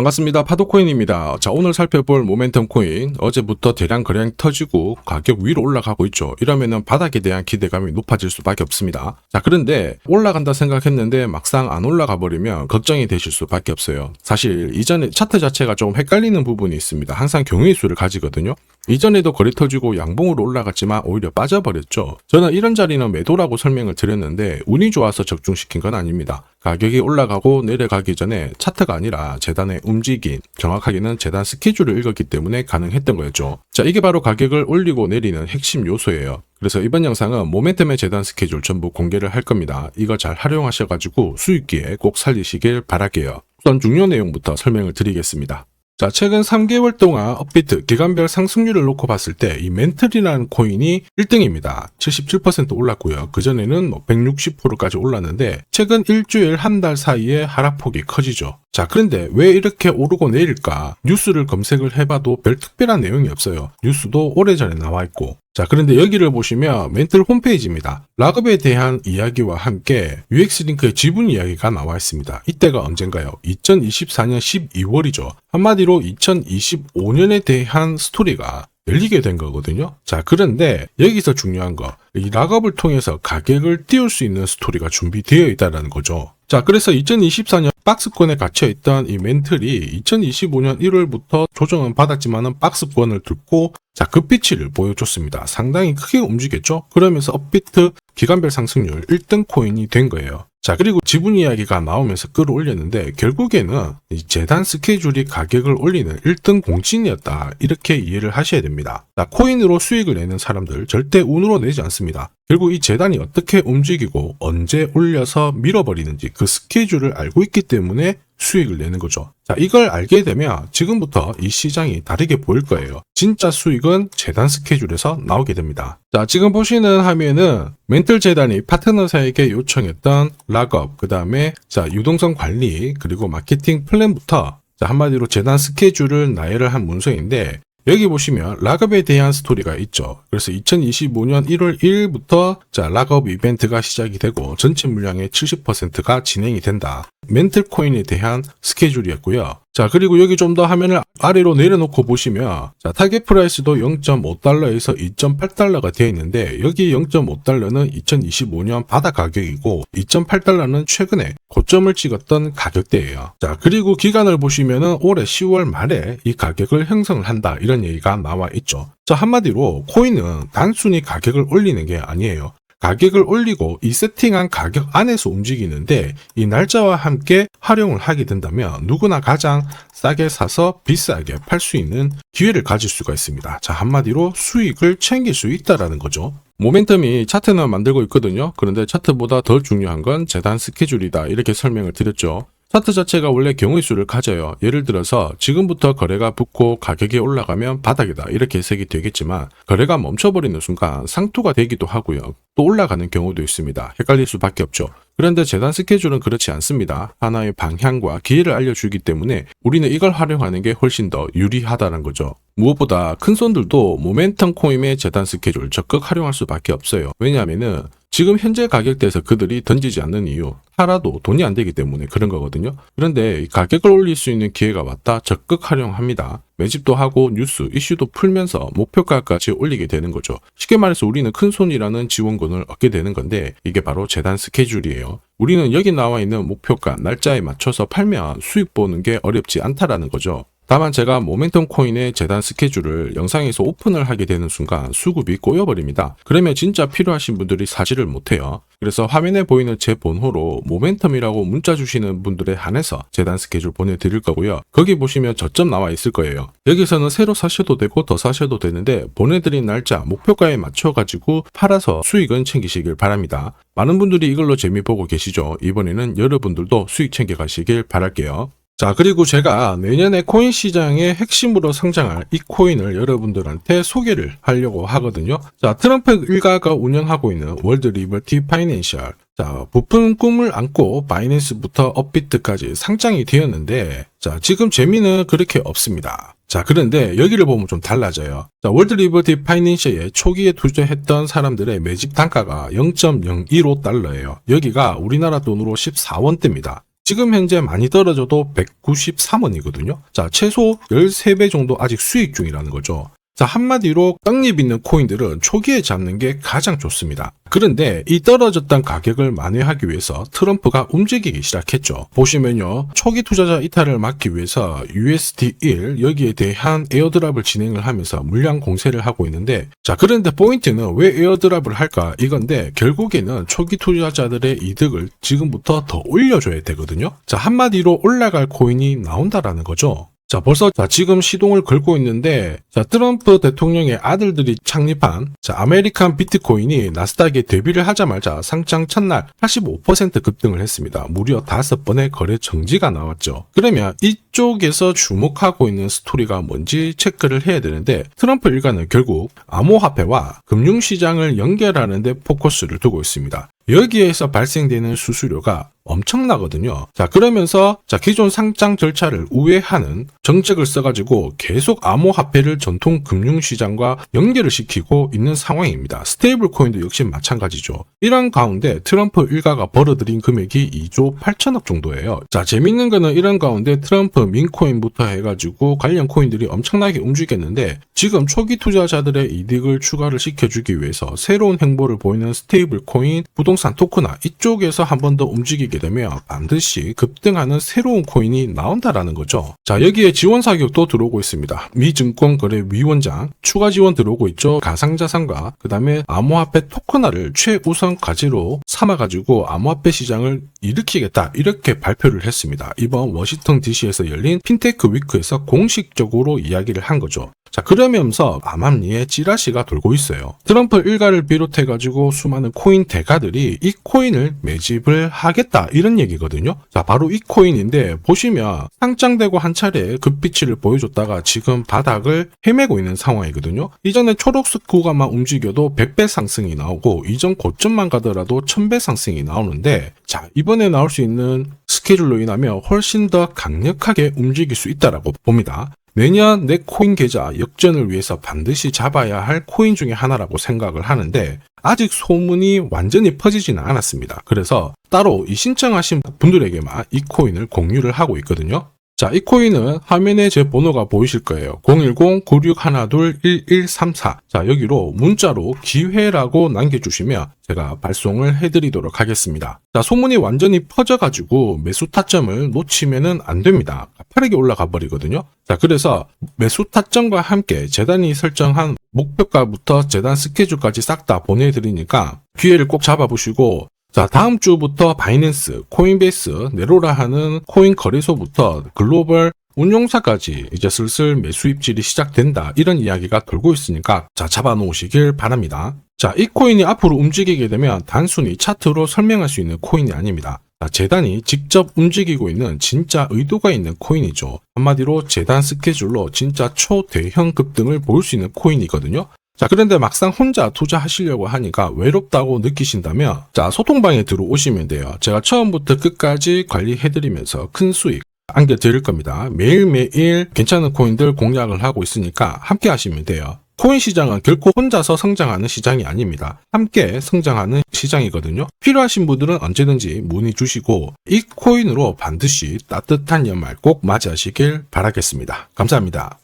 반갑습니다. 파도코인입니다. 자, 오늘 살펴볼 모멘텀 코인. 어제부터 대량 거래량 터지고 가격 위로 올라가고 있죠. 이러면은 바닥에 대한 기대감이 높아질 수밖에 없습니다. 자, 그런데 올라간다 생각했는데 막상 안 올라가 버리면 걱정이 되실 수밖에 없어요. 사실 이전에 차트 자체가 좀 헷갈리는 부분이 있습니다. 항상 경우의 수를 가지거든요. 이전에도 거래 터지고 양봉으로 올라갔지만 오히려 빠져버렸죠. 저는 이런 자리는 매도라고 설명을 드렸는데 운이 좋아서 적중시킨 건 아닙니다. 가격이 올라가고 내려가기 전에 차트가 아니라 재단의 움직임, 정확하게는 재단 스케줄을 읽었기 때문에 가능했던 거였죠. 자, 이게 바로 가격을 올리고 내리는 핵심 요소예요. 그래서 이번 영상은 모멘텀의 재단 스케줄 전부 공개를 할 겁니다. 이거 잘 활용하셔가지고 수익기에 꼭 살리시길 바랄게요. 우선 중요 내용부터 설명을 드리겠습니다. 자, 최근 3개월 동안 업비트 기간별 상승률을 놓고 봤을 때 이 멘틀이라는 코인이 1등입니다. 77% 올랐고요. 그전에는 뭐 160%까지 올랐는데 최근 일주일 한 달 사이에 하락폭이 커지죠. 자, 그런데 왜 이렇게 오르고 내릴까? 뉴스를 검색을 해봐도 별 특별한 내용이 없어요. 뉴스도 오래전에 나와 있고. 자, 그런데 여기를 보시면 멘틀 홈페이지입니다. 락업에 대한 이야기와 함께 UX링크의 지분 이야기가 나와 있습니다. 이때가 언젠가요? 2024년 12월이죠. 한마디로 2025년에 대한 스토리가 열리게 된 거거든요. 자, 그런데 여기서 중요한 거, 이 락업을 통해서 가격을 띄울 수 있는 스토리가 준비되어 있다는 거죠. 자, 그래서 2024년 박스권에 갇혀있던 이 멘틀이 2025년 1월부터 조정은 받았지만은 박스권을 뚫고 자, 급비치를 보여줬습니다. 상당히 크게 움직였죠? 그러면서 업비트 기간별 상승률 1등 코인이 된 거예요. 자, 그리고 지분 이야기가 나오면서 끌어올렸는데 결국에는 이 재단 스케줄이 가격을 올리는 1등 공신이었다. 이렇게 이해를 하셔야 됩니다. 자, 코인으로 수익을 내는 사람들 절대 운으로 내지 않습니다. 결국 이 재단이 어떻게 움직이고 언제 올려서 밀어버리는지 그 스케줄을 알고 있기 때문에 수익을 내는 거죠. 자, 이걸 알게 되면 지금부터 이 시장이 다르게 보일 거예요. 진짜 수익은 재단 스케줄에서 나오게 됩니다. 자, 지금 보시는 화면은 멘틀 재단이 파트너사에게 요청했던 락업, 그 다음에 자, 유동성 관리, 그리고 마케팅 플랜부터 자, 한마디로 재단 스케줄을 나열을 한 문서인데 여기 보시면 락업에 대한 스토리가 있죠. 그래서 2025년 1월 1일부터 자 락업 이벤트가 시작이 되고 전체 물량의 70%가 진행이 된다. 멘틀 코인에 대한 스케줄이었고요. 자, 그리고 여기 좀 더 화면을 아래로 내려놓고 보시면, 자, 타겟 프라이스도 0.5달러에서 2.8달러가 되어 있는데, 여기 0.5달러는 2025년 바다 가격이고, 2.8달러는 최근에 고점을 찍었던 가격대예요. 자, 그리고 기간을 보시면은 올해 10월 말에 이 가격을 형성을 한다. 이런 얘기가 나와 있죠. 자, 한마디로 코인은 단순히 가격을 올리는 게 아니에요. 가격을 올리고 이 세팅한 가격 안에서 움직이는데 이 날짜와 함께 활용을 하게 된다면 누구나 가장 싸게 사서 비싸게 팔 수 있는 기회를 가질 수가 있습니다. 자, 한마디로 수익을 챙길 수 있다라는 거죠. 모멘텀이 차트는 만들고 있거든요. 그런데 차트보다 더 중요한 건 재단 스케줄이다. 이렇게 설명을 드렸죠. 차트 자체가 원래 경우의 수를 가져요. 예를 들어서 지금부터 거래가 붙고 가격이 올라가면 바닥이다. 이렇게 해석이 되겠지만 거래가 멈춰버리는 순간 상투가 되기도 하고요. 또 올라가는 경우도 있습니다. 헷갈릴 수밖에 없죠. 그런데 재단 스케줄은 그렇지 않습니다. 하나의 방향과 기회를 알려주기 때문에 우리는 이걸 활용하는 게 훨씬 더 유리하다는 거죠. 무엇보다 큰 손들도 모멘텀 코인의 재단 스케줄 적극 활용할 수밖에 없어요. 왜냐하면은 지금 현재 가격대에서 그들이 던지지 않는 이유 하나도 돈이 안 되기 때문에 그런 거거든요. 그런데 가격을 올릴 수 있는 기회가 왔다 적극 활용합니다. 매집도 하고 뉴스, 이슈도 풀면서 목표가까지 올리게 되는 거죠. 쉽게 말해서 우리는 큰 손이라는 지원금을 얻게 되는 건데 이게 바로 재단 스케줄이에요. 우리는 여기 나와 있는 목표가 날짜에 맞춰서 팔면 수익 보는 게 어렵지 않다라는 거죠. 다만 제가 모멘텀 코인의 재단 스케줄을 영상에서 오픈을 하게 되는 순간 수급이 꼬여버립니다. 그러면 진짜 필요하신 분들이 사지를 못해요. 그래서 화면에 보이는 제 번호로 모멘텀이라고 문자 주시는 분들에 한해서 재단 스케줄 보내드릴 거고요. 거기 보시면 저점 나와 있을 거예요. 여기서는 새로 사셔도 되고 더 사셔도 되는데 보내드린 날짜 목표가에 맞춰가지고 팔아서 수익은 챙기시길 바랍니다. 많은 분들이 이걸로 재미 보고 계시죠. 이번에는 여러분들도 수익 챙겨가시길 바랄게요. 자, 그리고 제가 내년에 코인 시장의 핵심으로 성장할 이 코인을 여러분들한테 소개를 하려고 하거든요. 자, 트럼프 일가가 운영하고 있는 월드 리버티 파이낸셜. 자, 부푼 꿈을 안고 바이낸스부터 업비트까지 상장이 되었는데, 자, 지금 재미는 그렇게 없습니다. 자, 그런데 여기를 보면 좀 달라져요. 자, 월드 리버티 파이낸셜에 초기에 투자했던 사람들의 매집 단가가 0.015달러예요. 여기가 우리나라 돈으로 14원대입니다. 지금 현재 많이 떨어져도 193원이거든요. 자, 최소 13배 정도 아직 수익 중이라는 거죠. 자, 한마디로 떡잎 있는 코인들은 초기에 잡는 게 가장 좋습니다. 그런데 이 떨어졌던 가격을 만회하기 위해서 트럼프가 움직이기 시작했죠. 보시면요. 초기 투자자 이탈을 막기 위해서 USD1 여기에 대한 에어드랍을 진행을 하면서 물량 공세를 하고 있는데 자, 그런데 포인트는 왜 에어드랍을 할까? 이건데 결국에는 초기 투자자들의 이득을 지금부터 더 올려줘야 되거든요. 자, 한마디로 올라갈 코인이 나온다라는 거죠. 자, 벌써 자, 지금 시동을 걸고 있는데 자, 트럼프 대통령의 아들들이 창립한 자, 아메리칸 비트코인이 나스닥에 데뷔를 하자마자 상장 첫날 85% 급등을 했습니다. 무려 5번의 거래 정지가 나왔죠. 그러면 이쪽에서 주목하고 있는 스토리가 뭔지 체크를 해야 되는데 트럼프 일가는 결국 암호화폐와 금융시장을 연결하는 데 포커스를 두고 있습니다. 여기에서 발생되는 수수료가 엄청나거든요. 자, 그러면서 자, 기존 상장 절차를 우회하는 정책을 써가지고 계속 암호화폐를 전통 금융시장과 연결을 시키고 있는 상황입니다. 스테이블 코인도 역시 마찬가지죠. 이런 가운데 트럼프 일가가 벌어들인 금액이 2조 8천억 정도예요. 자, 재밌는 거는 이런 가운데 트럼프 민코인부터 해가지고 관련 코인들이 엄청나게 움직였는데 지금 초기 투자자들의 이득을 추가를 시켜주기 위해서 새로운 행보를 보이는 스테이블 코인, 부동산 토크나 이쪽에서 한 번 더 움직이 게 되면 반드시 급등하는 새로운 코인이 나온다라는 거죠. 자, 여기에 지원 사격도 들어오고 있습니다. 미 증권거래위원장 추가 지원 들어오고 있죠. 가상자산과 그 다음에 암호화폐 토큰화를 최우선 과제로 삼아가지고 암호화폐 시장을 일으키겠다 이렇게 발표를 했습니다. 이번 워싱턴 DC에서 열린 핀테크 위크에서 공식적으로 이야기를 한 거죠. 자, 그러면서 암암리에 찌라시가 돌고 있어요. 트럼프 일가를 비롯해가지고 수많은 코인 대가들이 이 코인을 매집을 하겠다, 이런 얘기거든요. 자, 바로 이 코인인데, 보시면 상장되고 한 차례 급비치를 보여줬다가 지금 바닥을 헤매고 있는 상황이거든요. 이전에 초록색 구간만 움직여도 100배 상승이 나오고, 이전 고점만 가더라도 1000배 상승이 나오는데, 자, 이번에 나올 수 있는 스케줄로 인하면 훨씬 더 강력하게 움직일 수 있다라고 봅니다. 내년 내 코인 계좌 역전을 위해서 반드시 잡아야 할 코인 중에 하나라고 생각을 하는데 아직 소문이 완전히 퍼지지는 않았습니다. 그래서 따로 이 신청하신 분들에게만 이 코인을 공유를 하고 있거든요. 자, 이 코인은 화면에 제 번호가 보이실 거예요. 010-9612-1134. 자, 여기로 문자로 기회라고 남겨주시면 제가 발송을 해드리도록 하겠습니다. 자, 소문이 완전히 퍼져가지고 매수 타점을 놓치면은 안 됩니다. 빠르게 올라가 버리거든요. 자, 그래서 매수 타점과 함께 재단이 설정한 목표가부터 재단 스케줄까지 싹 다 보내드리니까 기회를 꼭 잡아보시고 자, 다음 주부터 바이낸스, 코인베이스, 네로라 하는 코인 거래소부터 글로벌 운용사까지 이제 슬슬 매수 입질이 시작된다. 이런 이야기가 돌고 있으니까 자, 잡아놓으시길 바랍니다. 자, 이 코인이 앞으로 움직이게 되면 단순히 차트로 설명할 수 있는 코인이 아닙니다. 자, 재단이 직접 움직이고 있는 진짜 의도가 있는 코인이죠. 한마디로 재단 스케줄로 진짜 초대형 급등을 보일 수 있는 코인이거든요. 자, 그런데 막상 혼자 투자하시려고 하니까 외롭다고 느끼신다면, 자, 소통방에 들어오시면 돼요. 제가 처음부터 끝까지 관리해드리면서 큰 수익 안겨 드릴 겁니다. 매일매일 괜찮은 코인들 공략을 하고 있으니까 함께 하시면 돼요. 코인 시장은 결코 혼자서 성장하는 시장이 아닙니다. 함께 성장하는 시장이거든요. 필요하신 분들은 언제든지 문의 주시고 이 코인으로 반드시 따뜻한 연말 꼭 맞이하시길 바라겠습니다. 감사합니다.